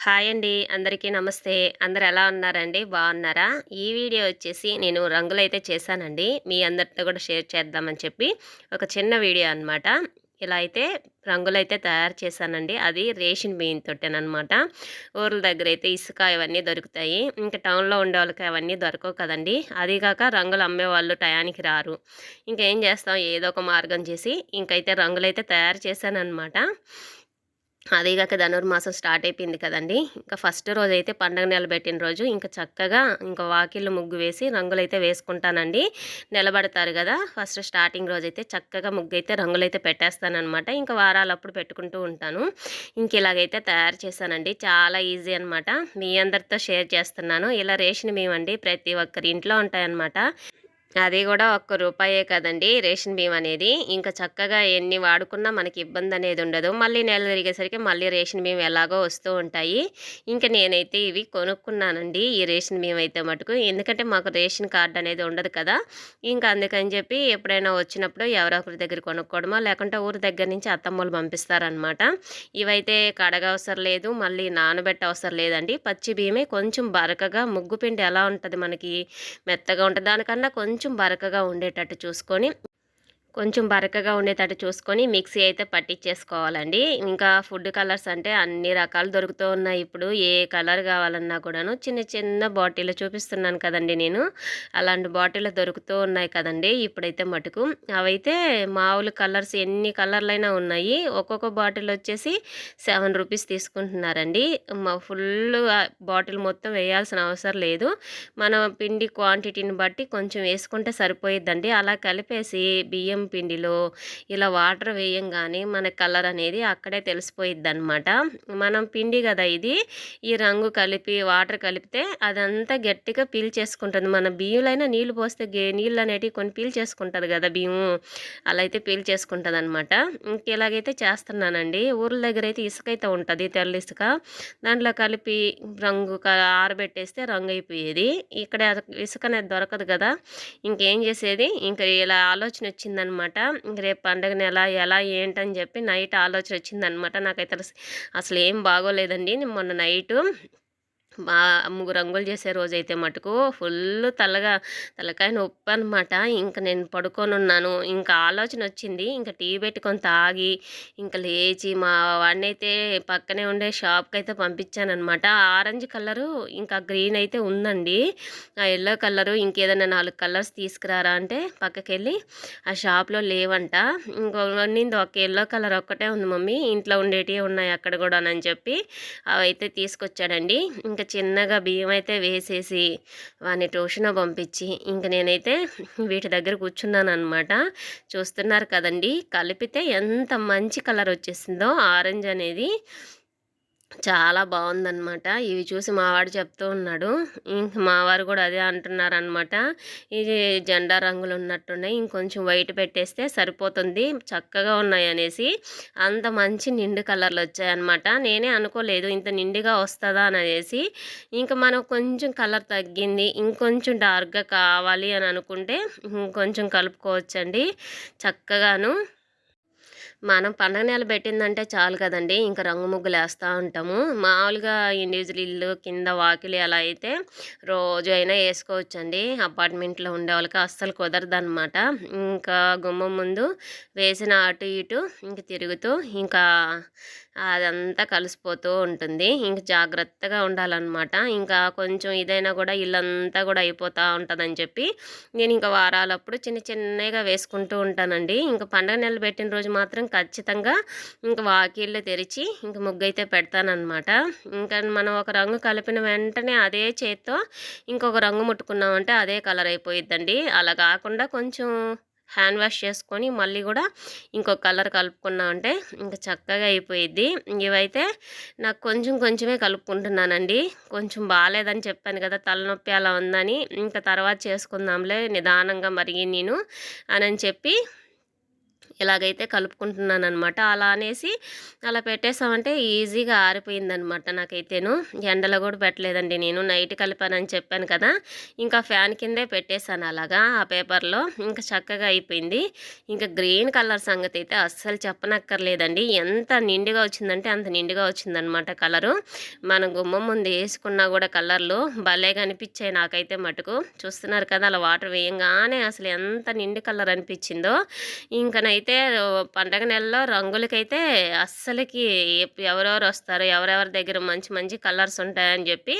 Hi అండి. అందరికీ నమస్తే. అందరు ఎలా ఉన్నారండి? బాగున్నారా? ఈ వీడియో వచ్చేసి నేను రంగులైతే చేశానండి. మీ అందరితో కూడా షేర్ చేద్దామని చెప్పి ఒక చిన్న వీడియో అనమాట ఇలా అయితే రంగులైతే తయారు చేశానండి. అది రేషన్ బియ్యం తొట్టెనమాట ఊర్ల దగ్గర అయితే ఇసుక ఇవన్నీ దొరుకుతాయి. ఇంకా టౌన్లో ఉండే వాళ్ళకి అవన్నీ దొరకవు కదండి. అదిగాక రంగులు అమ్మేవాళ్ళు టయానికి రారు. ఇంకా ఏం చేస్తాం? ఏదో ఒక మార్గం చేసి ఇంకైతే రంగులైతే తయారు చేశానమాట అదేగాక ధనుర్మాసం స్టార్ట్ అయిపోయింది కదండి. ఇంకా ఫస్ట్ రోజు అయితే పండగ నిలబెట్టిన రోజు ఇంకా చక్కగా ఇంకా వాకిళ్ళు ముగ్గు వేసి రంగులు అయితే వేసుకుంటానండి. నిలబడతారు కదా ఫస్ట్ స్టార్టింగ్ రోజు అయితే చక్కగా ముగ్గు అయితే రంగులు అయితే పెట్టేస్తానమాట ఇంకా వారాలప్పుడు పెట్టుకుంటూ ఉంటాను. ఇంక ఇలాగైతే తయారు చేశానండి. చాలా ఈజీ అనమాట మీ అందరితో షేర్ చేస్తున్నాను. ఇలా రేషన్ మేమండి ప్రతి ఒక్కరి ఇంట్లో ఉంటాయన్నమాట. అది కూడా ఒక్క రూపాయే కదండి రేషన్ బియ్యం అనేది. ఇంకా చక్కగా ఎన్ని వాడుకున్నా మనకి ఇబ్బంది అనేది ఉండదు. మళ్ళీ నెల తిరిగేసరికి మళ్ళీ రేషన్ బియ్యం ఎలాగో వస్తూ ఉంటాయి. ఇంకా నేనైతే ఇవి కొనుక్కున్నానండి. ఈ రేషన్ బియ్యం అయితే మటుకు. ఎందుకంటే మాకు రేషన్ కార్డు అనేది ఉండదు కదా. ఇంకా అందుకని చెప్పి ఎప్పుడైనా వచ్చినప్పుడు ఎవరో ఒకరి దగ్గర కొనుక్కోవడమో లేకుంటే ఊరి దగ్గర నుంచి అత్తమ్మలు పంపిస్తారనమాట ఇవైతే కడగవసరం లేదు. మళ్ళీ నానబెట్ట అవసరం లేదండి. పచ్చి బియ్యమే కొంచెం బరకగా ముగ్గు పిండి ఎలా ఉంటుంది మనకి మెత్తగా ఉంటుంది దానికన్నా కొంచెం కొంచెం బరకగా ఉండేటట్టు చూసుకొని కొంచెం బరకగా ఉండేటట్టు చూసుకొని మిక్సీ అయితే పట్టించేసుకోవాలండి ఇంకా ఫుడ్ కలర్స్ అంటే అన్ని రకాలు దొరుకుతూ ఉన్నాయి ఇప్పుడు. ఏ కలర్ కావాలన్నా కూడాను చిన్న చిన్న బాటిల్ చూపిస్తున్నాను కదండి నేను. అలాంటి బాటిల్ దొరుకుతూ ఉన్నాయి కదండి ఇప్పుడైతే మటుకు. అవైతే మామూలు కలర్స్ ఎన్ని కలర్లైనా ఉన్నాయి. ఒక్కొక్క బాటిల్ వచ్చేసి సెవెన్ రూపీస్ తీసుకుంటున్నారండి. ఫుల్ బాటిల్ మొత్తం వేయాల్సిన అవసరం లేదు. మనం పిండి క్వాంటిటీని బట్టి కొంచెం వేసుకుంటే సరిపోయిద్దండి. అలా కలిపేసి బియ్యం బియ్యం పిండిలో ఇలా వాటర్ వేయంగానే మన కలర్ అనేది అక్కడే తెలిసిపోయిద్ది అనమాట మనం పిండి కదా ఇది ఈ రంగు కలిపి వాటర్ కలిపితే అదంతా గట్టిగా పీల్చేసుకుంటుంది మన బియ్యంలైనా నీళ్ళు పోస్తే గే నీళ్ళు అనేటివి కొన్ని పీల్ చేసుకుంటుంది కదా బియ్యం. అలా అయితే పీల్చేసుకుంటుంది అనమాట ఇలాగైతే చేస్తున్నానండి. ఊర్ల దగ్గర అయితే ఇసుక అయితే ఉంటుంది తెల్ల ఇసుక. దాంట్లో కలిపి రంగు ఆరబెట్టేస్తే రంగు అయిపోయేది. ఇక్కడ ఇసుక అనేది దొరకదు కదా. ఇంకేం చేసేది? ఇంకా ఇలా ఆలోచన వచ్చిందనమాట. అనమాట రేపు పండగ నెల ఎలా ఏంటని చెప్పి నైట్ ఆలోచన వచ్చిందనమాట నాకైతే అసలు ఏం బాగోలేదండి. మొన్న నైటు బా ముగ్గురు రంగులు చేసే రోజైతే మటుకు ఫుల్ తలగా తలకాయ నొప్పి అనమాట ఇంకా నేను పడుకొని ఉన్నాను ఇంకా ఆలోచన వచ్చింది. ఇంకా టీ పెట్టుకొని తాగి ఇంకా లేచి మా వాడిని అయితే పక్కనే ఉండే షాప్కి అయితే పంపించాను అనమాట ఆరెంజ్ కలరు ఇంకా గ్రీన్ అయితే ఉందండి. ఆ ఎల్లో కలరు ఇంకేదైనా నాలుగు కలర్స్ తీసుకురారా అంటే పక్కకి వెళ్ళి ఆ షాప్లో లేవంట. ఇంకో ఒక ఎల్లో కలర్ ఒక్కటే ఉంది మమ్మీ. ఇంట్లో ఉండేటివి ఉన్నాయి అక్కడ కూడా అని చెప్పి అవి అయితే తీసుకొచ్చాడండి. ఇంకా ఇంకా చిన్నగా బియ్యం అయితే వేసేసి వాడిని ట్యూషన్ పంపించి ఇంక నేనైతే వీటి దగ్గర కూర్చున్నాను అనమాట చూస్తున్నారు కదండి కలిపితే ఎంత మంచి కలర్ వచ్చేసిందో. ఆరెంజ్ అనేది చాలా బాగుందనమాట ఇవి చూసి మావాడు చెప్తూ ఉన్నాడు. ఇంక మావారు కూడా అదే అంటున్నారనమాట. ఇది జెండా రంగులు ఉన్నట్టున్నాయి ఇంకొంచెం వైట్ పెట్టేస్తే సరిపోతుంది. చక్కగా ఉన్నాయి అనేసి అంత మంచి నిండు కలర్లు వచ్చాయన్నమాట నేనే అనుకోలేదు ఇంత నిండుగా వస్తుందా అనేసి. ఇంకా మనం కొంచెం కలర్ తగ్గింది. ఇంకొంచెం డార్క్గా కావాలి అని అనుకుంటే ఇంకొంచెం కలుపుకోవచ్చండి. చక్కగాను మనం పండగ నెల పెట్టిందంటే చాలు కదండి. ఇంకా రంగు ముగ్గులు వేస్తూ ఉంటాము. మామూలుగా ఇండివిజువల్ ఇల్లు కింద వాకిలి అలా అయితే రోజు అయినా వేసుకోవచ్చండి. అపార్ట్మెంట్లో ఉండే వాళ్ళకి అస్సలు కుదరదనమాట ఇంకా గుమ్మం ముందు వేసిన అటు ఇటు ఇంక తిరుగుతూ ఇంకా అదంతా కలిసిపోతూ ఉంటుంది. ఇంక జాగ్రత్తగా ఉండాలన్నమాట. ఇంకా కొంచెం ఇదైనా కూడా ఇల్లంతా కూడా అయిపోతూ ఉంటుందని చెప్పి నేను ఇంకా వారాలప్పుడు చిన్న చిన్నగా వేసుకుంటూ ఉంటానండి. ఇంకా పండగ నెలలు పెట్టిన రోజు మాత్రం ఖచ్చితంగా ఇంకా వాకిళ్ళు తెరిచి ఇంక ముగ్గు అయితే పెడతానమాట ఇంకా మనం ఒక రంగు కలిపిన వెంటనే అదే చేత్తో ఇంకొక రంగు ముట్టుకున్నామంటే అదే కలర్ అయిపోయిద్దండి. అలా కాకుండా కొంచెం హ్యాండ్ వాష్ చేసుకొని మళ్ళీ కూడా ఇంకో కలర్ కలుపుకున్నామంటే ఇంకా చక్కగా అయిపోయిద్ది. ఇవైతే నాకు కొంచెం కొంచెమే కలుపుకుంటున్నానండి. కొంచెం బాగాలేదని చెప్పాను కదా తలనొప్పి అలా ఉందని. ఇంకా తర్వాత చేసుకుందాంలే నిదానంగా మరిగి నేను అని చెప్పి ఇలాగైతే కలుపుకుంటున్నాను అనమాట అలా అనేసి అలా పెట్టేసామంటే ఈజీగా ఆరిపోయిందనమాట నాకైతేను. ఎండలో కూడా పెట్టలేదండి నేను. నైట్ కలిపానని చెప్పాను కదా. ఇంకా ఫ్యాన్ కిందే పెట్టేశాను అలాగా ఆ పేపర్లో. ఇంకా చక్కగా అయిపోయింది. ఇంకా గ్రీన్ కలర్ సంగతి అయితే అస్సలు చెప్పనక్కర్లేదండి. ఎంత నిండుగా వచ్చిందంటే అంత నిండుగా వచ్చిందనమాట కలరు. మన గుమ్మం ముందు వేసుకున్నా కూడా కలర్లు భలేగా అనిపించాయి నాకైతే మటుకు. చూస్తున్నారు కదా అలా వాటర్ వేయంగానే అసలు ఎంత నిండు కలర్ అనిపించిందో. ఇంకనైతే అంటే పండగ నెలలో రంగులకైతే అస్సలకి ఎవరెవరు వస్తారు ఎవరెవరి దగ్గర మంచి మంచి కలర్స్ ఉంటాయని చెప్పి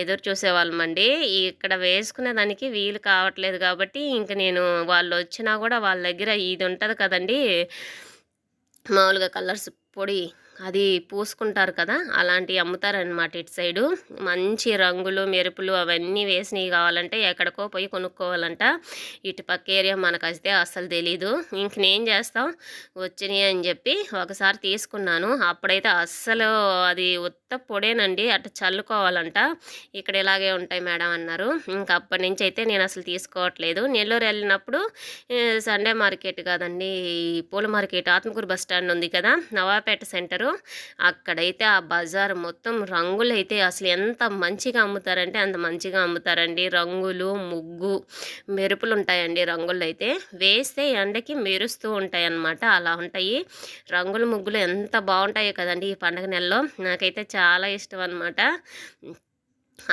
ఎదురు చూసేవాళ్ళమండి. ఇక్కడ వేసుకునే దానికి వీలు కావట్లేదు కాబట్టి ఇంక నేను వాళ్ళు వచ్చినా కూడా వాళ్ళ దగ్గర ఇది ఉంటుంది కదండి మామూలుగా కలర్స్ పొడి అది పూసుకుంటారు కదా అలాంటివి అమ్ముతారనమాట ఇటు సైడు. మంచి రంగులు మెరుపులు అవన్నీ వేసినవి కావాలంటే ఎక్కడికో పోయి కొనుక్కోవాలంట. ఇటు పక్క ఏరియా మనకు అయితే అస్సలు తెలీదు. ఇంక నేను చేస్తాం వచ్చినాయి అని చెప్పి ఒకసారి తీసుకున్నాను. అప్పుడైతే అస్సలు అది ఉత్త పొడేనండి అటు చల్లుకోవాలంట. ఇక్కడ ఇలాగే ఉంటాయి మేడం అన్నారు. ఇంక అప్పటి నుంచి అయితే నేను అసలు తీసుకోవట్లేదు. నెల్లూరు వెళ్ళినప్పుడు సండే మార్కెట్ కాదండి పూల మార్కెట్ ఆత్మకూరు బస్ స్టాండ్ ఉంది కదా నవాపేట సెంటరు. అక్కడైతే ఆ బజార్ మొత్తం రంగులు అయితే అసలు ఎంత మంచిగా అమ్ముతారంటే అంత మంచిగా అమ్ముతారండి. రంగులు ముగ్గు మెరుపులు ఉంటాయండి రంగులు అయితే వేస్తే ఎండకి మెరుస్తూ ఉంటాయి అన్నమాట అలా ఉంటాయి. రంగులు ముగ్గులు ఎంత బాగుంటాయో కదండి ఈ పండగ నెలలో. నాకైతే చాలా ఇష్టం అనమాట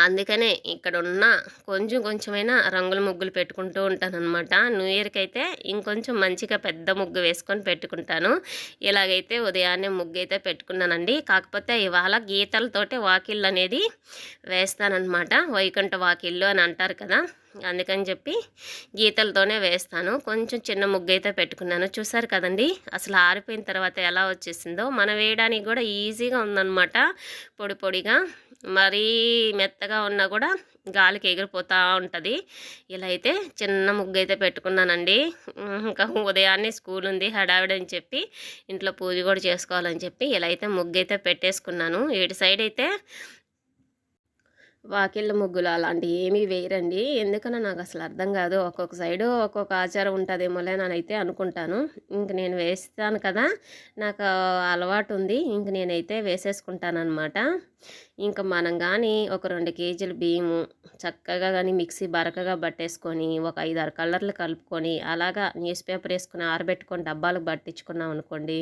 అందుకనే ఇక్కడ ఉన్న కొంచెం కొంచెమైనా రంగుల ముగ్గులు పెట్టుకుంటూ ఉంటాను అనమాట న్యూ ఇయర్కి అయితే ఇంకొంచెం మంచిగా పెద్ద ముగ్గు వేసుకొని పెట్టుకుంటాను. ఇలాగైతే ఉదయాన్నే ముగ్గు అయితే పెట్టుకున్నానండి. కాకపోతే ఇవాళ గీతలతోటే వాకిళ్ళు అనేది వేస్తానన్నమాట. వైకుంఠ వాకిళ్ళు అని అంటారు కదా అందుకని చెప్పి గీతలతోనే వేస్తాను. కొంచెం చిన్న ముగ్గు అయితే పెట్టుకున్నాను. చూసారు కదండి అసలు ఆరిపోయిన తర్వాత ఎలా వచ్చేసిందో. మనం వేయడానికి కూడా ఈజీగా ఉందన్నమాట. పొడి పొడిగా మరీ మెత్తగా ఉన్నా కూడా గాలికి ఎగిరిపోతూ ఉంటుంది. ఇలా అయితే చిన్న ముగ్గు అయితే పెట్టుకున్నానండి. ఇంకా ఉదయాన్నే స్కూల్ ఉంది హడావిడి అని చెప్పి ఇంట్లో పూజ కూడా చేసుకోవాలని చెప్పి ఇలా అయితే ముగ్గు అయితే పెట్టేసుకున్నాను. ఇటు సైడ్ అయితే వాకిళ్ళ ముగ్గులు అలాంటివి ఏమీ వేయరండి. ఎందుకన్నా నాకు అసలు అర్థం కాదు. ఒక్కొక్క సైడు ఒక్కొక్క ఆచారం ఉంటుందేమోలే అయితే అనుకుంటాను. ఇంక నేను వేస్తాను కదా నాకు అలవాటు ఉంది. ఇంక నేనైతే వేసేసుకుంటాను అనమాట ఇంకా మనం కానీ ఒక రెండు కేజీలు బియ్యము చక్కగా కానీ మిక్సీ బరకగా పట్టేసుకొని ఒక ఐదు ఆరు కలర్లు కలుపుకొని అలాగా న్యూస్ పేపర్ వేసుకుని ఆరబెట్టుకొని డబ్బాలకు పట్టించుకున్నాం అనుకోండి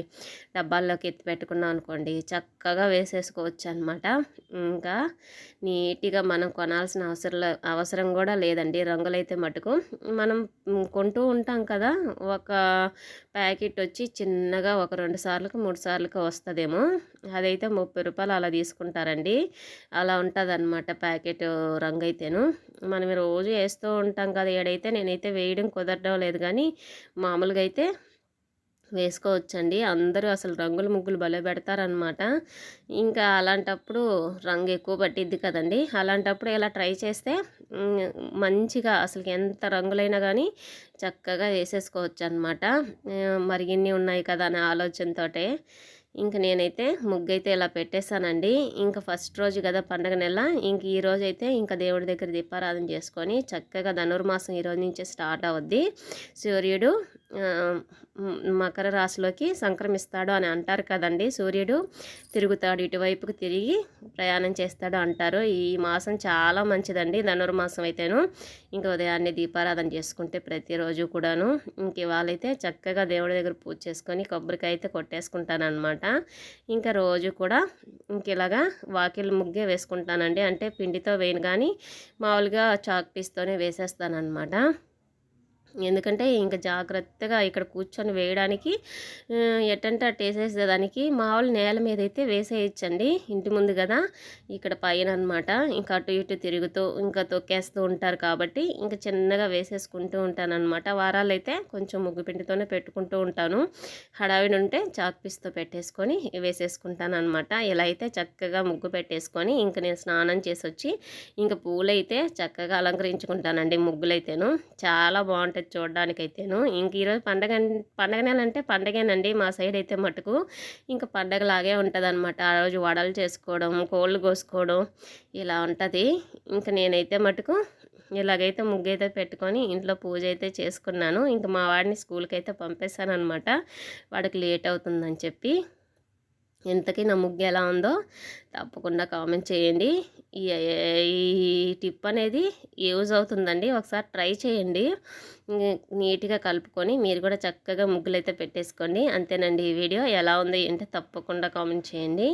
డబ్బాల్లోకి ఎత్తి పెట్టుకున్నాం అనుకోండి చక్కగా వేసేసుకోవచ్చు అనమాట ఇంకా నీట్గా మనం కొనాల్సిన అవసరం అవసరం కూడా లేదండి. రంగులైతే మటుకు మనం కొంటూ ఉంటాం కదా ఒక ప్యాకెట్ వచ్చి చిన్నగా ఒక రెండు సార్లకు మూడు సార్లకు వస్తుందేమో. అదైతే ముప్పై రూపాయలు అలా తీసుకుంటారండి. అలా ఉంటుంది అనమాట ప్యాకెట్ రంగు అయితేను మనం రోజు వేస్తూ ఉంటాం కదా ఏడైతే నేనైతే వేయడం కుదరడం లేదు కానీ మామూలుగా అయితే వేసుకోవచ్చండి. అందరూ అసలు రంగుల ముగ్గులు భలే పెడతారనమాట ఇంకా అలాంటప్పుడు రంగు ఎక్కువ పట్టిద్ది కదండి. అలాంటప్పుడు ఇలా ట్రై చేస్తే మంచిగా అసలు ఎంత రంగులైనా కానీ చక్కగా వేసేసుకోవచ్చు అనమాట మరి ఉన్నాయి కదా అనే ఆలోచనతోటే. ఇంక నేనైతే ముగ్గు అయితే ఇలా పెట్టేశానండి. ఇంకా ఫస్ట్ రోజు కదా పండగ నెల. ఇంక ఈ రోజు అయితే ఇంకా దేవుడి దగ్గర దీపారాధన చేసుకొని చక్కగా ధనుర్మాసం ఈ రోజు నుంచే స్టార్ట్ అవుద్ది. సూర్యుడు మకర రాశిలోకి సంక్రమిస్తాడు అని అంటారు కదండి. సూర్యుడు తిరుగుతాడు ఇటువైపుకు తిరిగి ప్రయాణం చేస్తాడు అంటారు. ఈ మాసం చాలా మంచిదండి. ధనుర్మాసం అయితేను ఇంకా ఉదయాన్నే దీపారాధన చేసుకుంటే ప్రతిరోజు కూడాను ఇంక ఇవాళైతే చక్కగా దేవుడి దగ్గర పూజ చేసుకొని కొబ్బరికాయ అయితే కొట్టేసుకుంటానమాట ఇంకా రోజు కూడా ఇంక ఇలాగా వాకిల్ ముగ్గే వేసుకుంటానండి. అంటే పిండితో వేయను కానీ మామూలుగా చాక్ పీస్తోనే వేసేస్తానమాట ఎందుకంటే ఇంకా జాగ్రత్తగా ఇక్కడ కూర్చొని వేయడానికి ఎట్టంటే అట్ వేసేసేదానికి మామూలు నేల మీద అయితే వేసేయచ్చండి ఇంటి ముందు కదా ఇక్కడ పైన అనమాట ఇంకా అటు ఇటు తిరుగుతూ ఇంకా తొక్కేస్తూ ఉంటారు కాబట్టి ఇంకా చిన్నగా వేసేసుకుంటూ ఉంటాను అనమాట వారాలు అయితే కొంచెం ముగ్గు పిండితోనే పెట్టుకుంటూ ఉంటాను. హడావిడి ఉంటే చాక్ పీస్తో పెట్టేసుకొని వేసేసుకుంటాను అనమాట ఇలా అయితే చక్కగా ముగ్గు పెట్టేసుకొని ఇంకా నేను స్నానం చేసి వచ్చి ఇంకా పూలైతే చక్కగా అలంకరించుకుంటానండి ముగ్గులైతేను. చాలా బాగుంటుంది ఉంటుంది చూడడానికైతేను. ఇంక ఈరోజు పండగ పండగ నెల అంటే పండగేనండి మా సైడ్ అయితే మటుకు. ఇంకా పండగలాగే ఉంటుంది అనమాట ఆ రోజు వడలు చేసుకోవడం కోళ్ళు కోసుకోవడం ఇలా ఉంటుంది. ఇంకా నేనైతే మటుకు ఇలాగైతే ముగ్గు అయితే పెట్టుకొని ఇంట్లో పూజ అయితే చేసుకున్నాను. ఇంకా మా వాడిని స్కూల్కి అయితే పంపేశాను అనమాట వాడికి లేట్ అవుతుందని చెప్పి. ఇంతకీ నా ముగ్గు ఎలా ఉందో తప్పకుండా కామెంట్ చేయండి. ఈ ఈ టిప్ అనేది యూజ్ అవుతుందండి. ఒకసారి ట్రై చేయండి. నీట్గా కలుపుకొని మీరు కూడా చక్కగా ముగ్గులు అయితే పెట్టేసుకోండి. అంతేనండి ఈ వీడియో. ఎలా ఉందో ఏంటో తప్పకుండా కామెంట్ చేయండి.